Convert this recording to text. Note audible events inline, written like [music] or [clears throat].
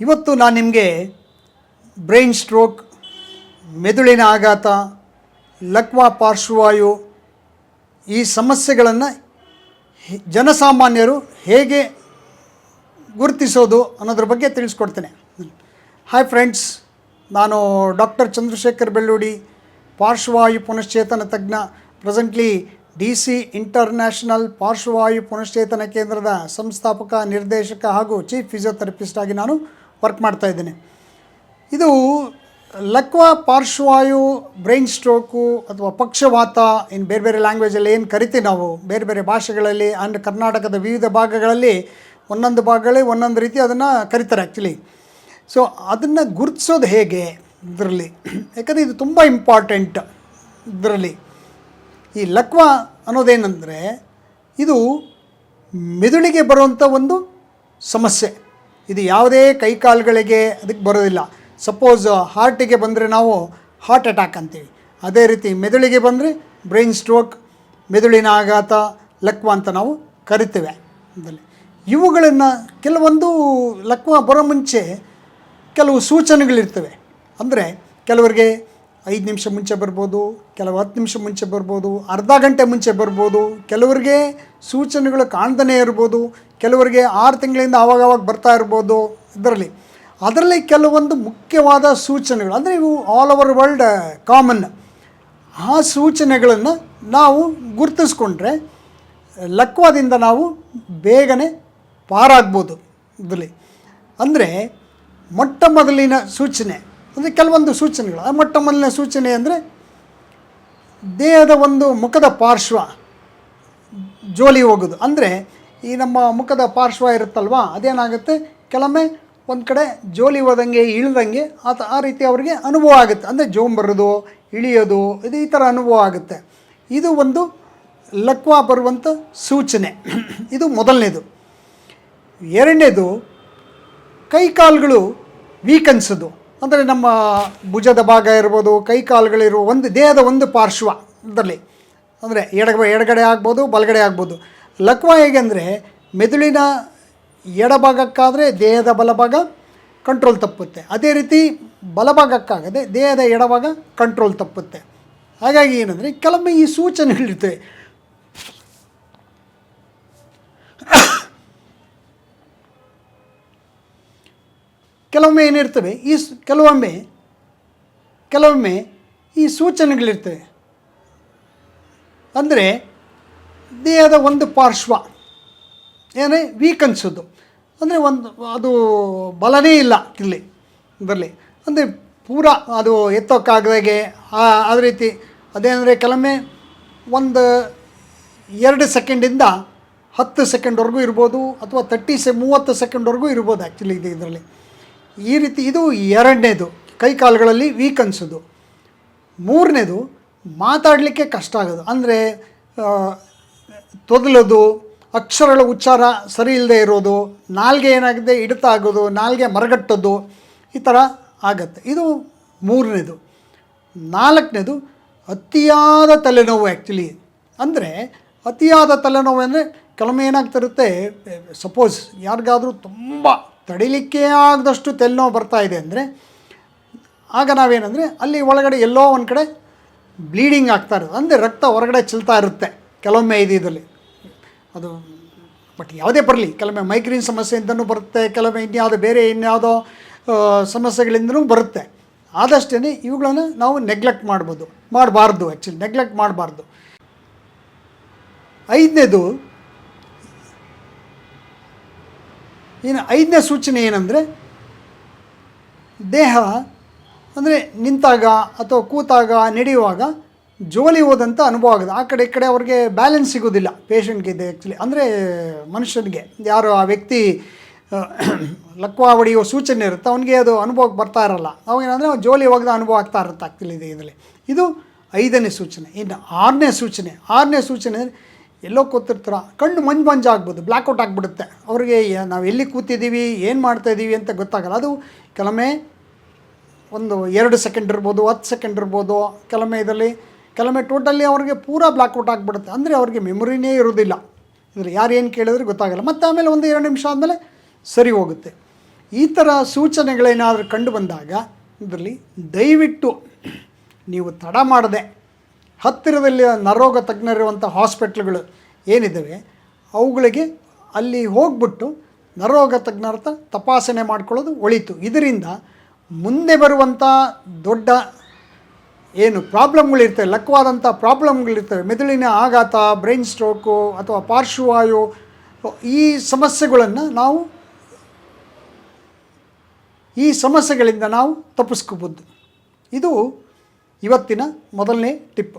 ಇವತ್ತು ನಾನು ನಿಮಗೆ ಬ್ರೈನ್ ಸ್ಟ್ರೋಕ್ ಮೆದುಳಿನ ಆಘಾತ, ಲಕ್ವಾ ಪಾರ್ಶ್ವವಾಯು ಈ ಸಮಸ್ಯೆಗಳನ್ನು ಜನಸಾಮಾನ್ಯರು ಹೇಗೆ ಗುರುತಿಸೋದು ಅನ್ನೋದ್ರ ಬಗ್ಗೆ ತಿಳಿಸ್ಕೊಡ್ತೇನೆ. ಹಾಯ್ ಫ್ರೆಂಡ್ಸ್ ನಾನು ಡಾಕ್ಟರ್ ಚಂದ್ರಶೇಖರ್ ಬೆಳ್ಳೂಡಿ, ಪಾರ್ಶ್ವವಾಯು ಪುನಶ್ಚೇತನ ತಜ್ಞ ಪ್ರೆಸೆಂಟ್ಲಿ ಡಿ ಸಿ ಇಂಟರ್ನ್ಯಾಷನಲ್ ಪಾರ್ಶ್ವವಾಯು ಪುನಶ್ಚೇತನ ಕೇಂದ್ರದ ಸಂಸ್ಥಾಪಕ, ನಿರ್ದೇಶಕ ಹಾಗೂ ಚೀಫ್ ಫಿಸಿಯೋಥೆರಪಿಸ್ಟ್ ಆಗಿ ನಾನು ವರ್ಕ್ ಮಾಡ್ತಾ ಇದ್ದೇನೆ. ಇದು ಲಕ್ವ, ಪಾರ್ಶ್ವಾಯು, ಬ್ರೈನ್ ಸ್ಟ್ರೋಕು ಅಥವಾ ಪಕ್ಷವಾತ ಇನ್ನು ಬೇರೆ ಬೇರೆ ಲ್ಯಾಂಗ್ವೇಜಲ್ಲಿ ಏನು ಕರಿತೀವಿ ನಾವು? ಬೇರೆ ಬೇರೆ ಭಾಷೆಗಳಲ್ಲಿ ಆ್ಯಂಡ್ ಕರ್ನಾಟಕದ ವಿವಿಧ ಭಾಗಗಳಲ್ಲಿ ಒಂದೊಂದು ಭಾಗಗಳಲ್ಲಿ ಒಂದೊಂದು ರೀತಿ ಅದನ್ನು ಕರಿತಾರೆ ಆ್ಯಕ್ಚುಲಿ ಸೊ ಅದನ್ನು ಗುರುತಿಸೋದು ಹೇಗೆ ಇದರಲ್ಲಿ? ಯಾಕಂದರೆ ಇದು ತುಂಬ ಇಂಪಾರ್ಟೆಂಟ್ ಇದರಲ್ಲಿ. ಈ ಲಕ್ವ ಅನ್ನೋದೇನೆಂದರೆ ಇದು ಮೆದುಳಿಗೆ ಬರುವಂಥ ಒಂದು ಸಮಸ್ಯೆ. ಇದು ಯಾವುದೇ ಕೈಕಾಲುಗಳಿಗೆ ಅದಕ್ಕೆ ಬರೋದಿಲ್ಲ. ಸಪೋಸ್ ಹಾರ್ಟಿಗೆ ಬಂದರೆ ನಾವು ಹಾರ್ಟ್ ಅಟ್ಯಾಕ್ ಅಂತೀವಿ. ಅದೇ ರೀತಿ ಮೆದುಳಿಗೆ ಬಂದರೆ ಬ್ರೈನ್ ಸ್ಟ್ರೋಕ್ ಮೆದುಳಿನ ಆಘಾತ, ಲಕ್ವ ಅಂತ ನಾವು ಕರಿತೇವೆ. ಅಂದಲ್ಲಿ ಇವುಗಳನ್ನು ಕೆಲವೊಂದು ಲಕ್ವ ಬರೋ ಮುಂಚೆ ಕೆಲವು ಸೂಚನೆಗಳಿರ್ತವೆ. ಅಂದರೆ ಕೆಲವರಿಗೆ ಐದು ನಿಮಿಷ ಮುಂಚೆ ಬರ್ಬೋದು, ಕೆಲವು ಹತ್ತು ನಿಮಿಷ ಮುಂಚೆ ಬರ್ಬೋದು, ಅರ್ಧ ಗಂಟೆ ಮುಂಚೆ ಬರ್ಬೋದು, ಕೆಲವರಿಗೆ ಸೂಚನೆಗಳು ಕಾಣ್ದೇ ಇರ್ಬೋದು, ಕೆಲವರಿಗೆ ಆರು ತಿಂಗಳಿಂದ ಆವಾಗವಾಗ ಬರ್ತಾ ಇರ್ಬೋದು, ಇದರಲ್ಲಿ. ಅದರಲ್ಲಿ ಕೆಲವೊಂದು ಮುಖ್ಯವಾದ ಸೂಚನೆಗಳು, ಅಂದರೆ ಇವು ಆಲ್ ಓವರ್ ವರ್ಲ್ಡ್ ಕಾಮನ್ ಆ ಸೂಚನೆಗಳನ್ನು ನಾವು ಗುರುತಿಸ್ಕೊಂಡ್ರೆ ಲಕ್ವಾದಿಂದ ನಾವು ಬೇಗನೆ ಪಾರಾಗ್ಬೋದು, ಇದರಲ್ಲಿ. ಅಂದರೆ ಮೊಟ್ಟ ಮೊದಲಿನ ಸೂಚನೆ. ಅಂದರೆ ಕೆಲವೊಂದು ಸೂಚನೆಗಳು. ಆ ಮೊಟ್ಟ ಮೊದಲನೇ ಸೂಚನೆ ಅಂದರೆ ದೇಹದ ಒಂದು ಮುಖದ ಪಾರ್ಶ್ವ ಜೋಲಿ ಹೋಗೋದು. ಅಂದರೆ ಈ ನಮ್ಮ ಮುಖದ ಪಾರ್ಶ್ವ ಇರುತ್ತಲ್ವ, ಅದೇನಾಗುತ್ತೆ? ಕೆಲವೊಮ್ಮೆ ಒಂದು ಕಡೆ ಜೋಲಿ ಹೋದಂಗೆ, ಇಳಿದಂಗೆ ಆತ ಆ ರೀತಿ ಅವರಿಗೆ ಅನುಭವ ಆಗುತ್ತೆ. ಅಂದರೆ ಜೋಮ್ ಬರೋದು, ಇಳಿಯೋದು, ಇದು ಈ ಥರ ಅನುಭವ ಆಗುತ್ತೆ. ಇದು ಒಂದು ಲಕ್ವ ಬರುವಂಥ ಸೂಚನೆ. [clears throat] ಇದು ಮೊದಲನೇದು. ಎರಡನೇದು ಕೈಕಾಲುಗಳು ವೀಕ್ ಅನ್ಸೋದು. ಅಂದರೆ ನಮ್ಮ ಭುಜದ ಭಾಗ ಇರ್ಬೋದು, ಕೈ ಕಾಲುಗಳಿರುವ ಒಂದು ದೇಹದ ಒಂದು ಪಾರ್ಶ್ವ ಅದರಲ್ಲಿ. ಅಂದರೆ ಎಡಗ ಎಡಗಡೆ ಆಗ್ಬೋದು, ಬಲಗಡೆ ಆಗ್ಬೋದು. ಲಕ್ವ ಹೇಗೆ ಅಂದರೆ ಮೆದುಳಿನ ಎಡಭಾಗಕ್ಕಾದರೆ ದೇಹದ ಬಲಭಾಗ ಕಂಟ್ರೋಲ್ ತಪ್ಪುತ್ತೆ. ಅದೇ ರೀತಿ ಬಲಭಾಗಕ್ಕಾಗದೆ ದೇಹದ ಎಡಭಾಗ ಕಂಟ್ರೋಲ್ ತಪ್ಪುತ್ತೆ. ಹಾಗಾಗಿ ಏನಂದರೆ ಕೆಲವೊಮ್ಮೆ ಈ ಸೂಚನೆಗಳಿರ್ತವೆ. ಕೆಲವೊಮ್ಮೆ ಏನಿರ್ತವೆ, ಈ ಕೆಲವೊಮ್ಮೆ ಕೆಲವೊಮ್ಮೆ ಈ ಸೂಚನೆಗಳಿರ್ತವೆ. ಅಂದರೆ ದೇಹದ ಒಂದು ಪಾರ್ಶ್ವ, ಏನೇ ವೀಕ್ ಅನಿಸೋದು. ಅಂದರೆ ಒಂದು, ಅದು ಬಲನೇ ಇಲ್ಲ ಇಲ್ಲಿ ಇದರಲ್ಲಿ ಅಂದರೆ ಪೂರ ಅದು ಎತ್ತೋಕ್ಕಾಗದಾಗೆ, ಆ- ರೀತಿ. ಅದೇನಂದರೆ ಕೆಲವೊಮ್ಮೆ ಒಂದು ಎರಡು ಸೆಕೆಂಡಿಂದ ಹತ್ತು ಸೆಕೆಂಡ್ವರೆಗೂ ಇರ್ಬೋದು, ಅಥವಾ ತರ್ಟಿ ಸೆ ಮೂವತ್ತು ಸೆಕೆಂಡ್ವರೆಗೂ ಇರ್ಬೋದು ಆ್ಯಕ್ಚುಲಿ ಇದು ಇದರಲ್ಲಿ. ಈ ರೀತಿ ಇದು ಎರಡನೇದು. ಕೈ ಕಾಲುಗಳಲ್ಲಿ ವೀಕ್ ಅನಿಸೋದು. ಮೂರನೇದು, ಮಾತಾಡಲಿಕ್ಕೆ ಕಷ್ಟ ಆಗೋದು. ಅಂದರೆ ತೊದಲೋದು, ಅಕ್ಷರಗಳ ಉಚ್ಚಾರ ಸರಿ ಇಲ್ಲದೆ ಇರೋದು, ನಾಲ್ಗೆ ಏನಾಗಿದೆ, ಹಿಡಿತ ಆಗೋದು, ನಾಲ್ಗೆ ಮರಗಟ್ಟೋದು, ಈ ಥರ ಆಗತ್ತೆ. ಇದು ಮೂರನೇದು. ನಾಲ್ಕನೇದು, ಅತಿಯಾದ ತಲೆನೋವು ಆ್ಯಕ್ಚುಲಿ ಅಂದರೆ, ಅತಿಯಾದ ತಲೆನೋವು ಅಂದರೆ ಕೆಲವೊಮ್ಮೆ ಏನಾಗ್ತಿರುತ್ತೆ ಸಪೋಸ್ ಯಾರಿಗಾದರೂ ತುಂಬ ತಡಿಲಿಕ್ಕೆ ಆಗದಷ್ಟು ತೆಲೆನೋವು ಬರ್ತಾ ಇದೆ ಅಂದರೆ, ಆಗ ನಾವೇನಂದರೆ ಅಲ್ಲಿ ಒಳಗಡೆ ಎಲ್ಲೋ ಒಂದು ಕಡೆ ಬ್ಲೀಡಿಂಗ್ ಆಗ್ತಾ ಇರೋದು. ಅಂದರೆ ರಕ್ತ ಹೊರಗಡೆ ಚೆಲ್ತಾ ಇರುತ್ತೆ ಕೆಲವೊಮ್ಮೆ ಇದು ಇದರಲ್ಲಿ ಅದು ಬಟ್ ಯಾವುದೇ ಬರಲಿ, ಕೆಲವೊಮ್ಮೆ ಮೈಗ್ರೇನ್ ಸಮಸ್ಯೆಯಿಂದನೂ ಬರುತ್ತೆ, ಕೆಲವೊಮ್ಮೆ ಇನ್ಯಾವುದೋ ಬೇರೆ ಇನ್ಯಾವುದೋ ಸಮಸ್ಯೆಗಳಿಂದನೂ ಬರುತ್ತೆ. ಆದಷ್ಟೇ ಇವುಗಳನ್ನು ನಾವು ನೆಗ್ಲೆಕ್ಟ್ ಮಾಡ್ಬೋದು. ಮಾಡಬಾರ್ದು ಆ್ಯಕ್ಚುಲಿ ನೆಗ್ಲೆಕ್ಟ್ ಮಾಡಬಾರ್ದು. ಐದನೇದು ಇನ್ನು ಐದನೇ ಸೂಚನೆ ಏನಂದರೆ, ದೇಹ ಅಂದರೆ ನಿಂತಾಗ ಅಥವಾ ಕೂತಾಗ ನಡೆಯುವಾಗ ಜೋಲಿ ಹೋದಂಥ ಅನುಭವ ಆಗುತ್ತೆ ಆ ಕಡೆ ಈ ಕಡೆ ಅವ್ರಿಗೆ ಬ್ಯಾಲೆನ್ಸ್ ಸಿಗೋದಿಲ್ಲ. ಪೇಷಂಟ್ಗಿದೆ ಆ್ಯಕ್ಚುಲಿ ಅಂದರೆ ಮನುಷ್ಯನಿಗೆ. ಯಾರು ಆ ವ್ಯಕ್ತಿ ಲಕ್ವಾ ಹೊಡೆಯುವ ಸೂಚನೆ ಇರುತ್ತೆ ಅವನಿಗೆ ಅದು ಅನುಭವಕ್ಕೆ ಬರ್ತಾ ಇರಲ್ಲ. ಅವಾಗೇನಂದರೆ ಅವ್ನು ಜೋಲಿ ಹೋಗದ ಅನುಭವ ಆಗ್ತಾ ಇರುತ್ತೆ ಇದೆ ಇದರಲ್ಲಿ. ಇದು ಐದನೇ ಸೂಚನೆ. ಇನ್ನು ಆರನೇ ಸೂಚನೆ. ಆರನೇ ಸೂಚನೆ ಅಂದರೆ ಎಲ್ಲೋ ಕೂತಿರ್ತೀರ. ಕಣ್ಣು ಮಂಜು ಮಂಜು ಆಗ್ಬೋದು ಬ್ಲ್ಯಾಕ್ಔಟ್ ಆಗಿಬಿಡುತ್ತೆ. ಅವ್ರಿಗೆ ನಾವು ಎಲ್ಲಿ ಕೂತಿದ್ದೀವಿ ಏನು ಮಾಡ್ತಾ ಇದ್ದೀವಿ ಅಂತ ಗೊತ್ತಾಗಲ್ಲ. ಅದು ಕೆಲವೊಮ್ಮೆ ಒಂದು ಎರಡು ಸೆಕೆಂಡ್ ಇರ್ಬೋದು, ಹತ್ತು ಸೆಕೆಂಡ್ ಇರ್ಬೋದು, ಕೆಲವೊಮ್ಮೆ ಇದರಲ್ಲಿ, ಕೆಲವೊಮ್ಮೆ ಟೋಟಲಿ ಅವ್ರಿಗೆ ಪೂರಾ ಬ್ಲ್ಯಾಕ್ಔಟ್ ಆಗಿಬಿಡುತ್ತೆ. ಅಂದರೆ ಅವ್ರಿಗೆ ಮೆಮೊರಿನೇ ಇರೋದಿಲ್ಲ. ಅಂದರೆ ಯಾರು ಏನು ಕೇಳಿದ್ರೆ ಗೊತ್ತಾಗಲ್ಲ. ಮತ್ತು ಆಮೇಲೆ ಒಂದು ಎರಡು ನಿಮಿಷ ಆದಮೇಲೆ ಸರಿ ಹೋಗುತ್ತೆ. ಈ ಥರ ಸೂಚನೆಗಳೇನಾದರೂ ಕಂಡು ಬಂದಾಗ, ಇದರಲ್ಲಿ ದಯವಿಟ್ಟು ನೀವು ತಡ ಮಾಡದೆ ಹತ್ತಿರದಲ್ಲಿ ನರೋಗ ತಜ್ಞರಿರುವಂಥ ಹಾಸ್ಪಿಟ್ಲ್ಗಳು ಏನಿದ್ದಾವೆ, ಅವುಗಳಿಗೆ ಅಲ್ಲಿ ಹೋಗ್ಬಿಟ್ಟು ನರೋಗ ತಜ್ಞರ ತಪಾಸಣೆ ಮಾಡ್ಕೊಳ್ಳೋದು ಒಳಿತು. ಇದರಿಂದ ಮುಂದೆ ಬರುವಂಥ ದೊಡ್ಡ ಏನು ಪ್ರಾಬ್ಲಮ್ಗಳಿರ್ತವೆ ಲಕ್ವಾದಂಥ ಪ್ರಾಬ್ಲಮ್ಗಳಿರ್ತವೆ ಮೆದುಳಿನ ಆಘಾತ, ಬ್ರೈನ್ ಸ್ಟ್ರೋಕು ಅಥವಾ ಪಾರ್ಶ್ವವಾಯು, ಈ ಸಮಸ್ಯೆಗಳನ್ನು ನಾವು, ಈ ಸಮಸ್ಯೆಗಳಿಂದ ನಾವು ತಪ್ಪಿಸ್ಕೋಬೋದು. ಇದು ಇವತ್ತಿನ ಮೊದಲನೇ ಟಿಪ್.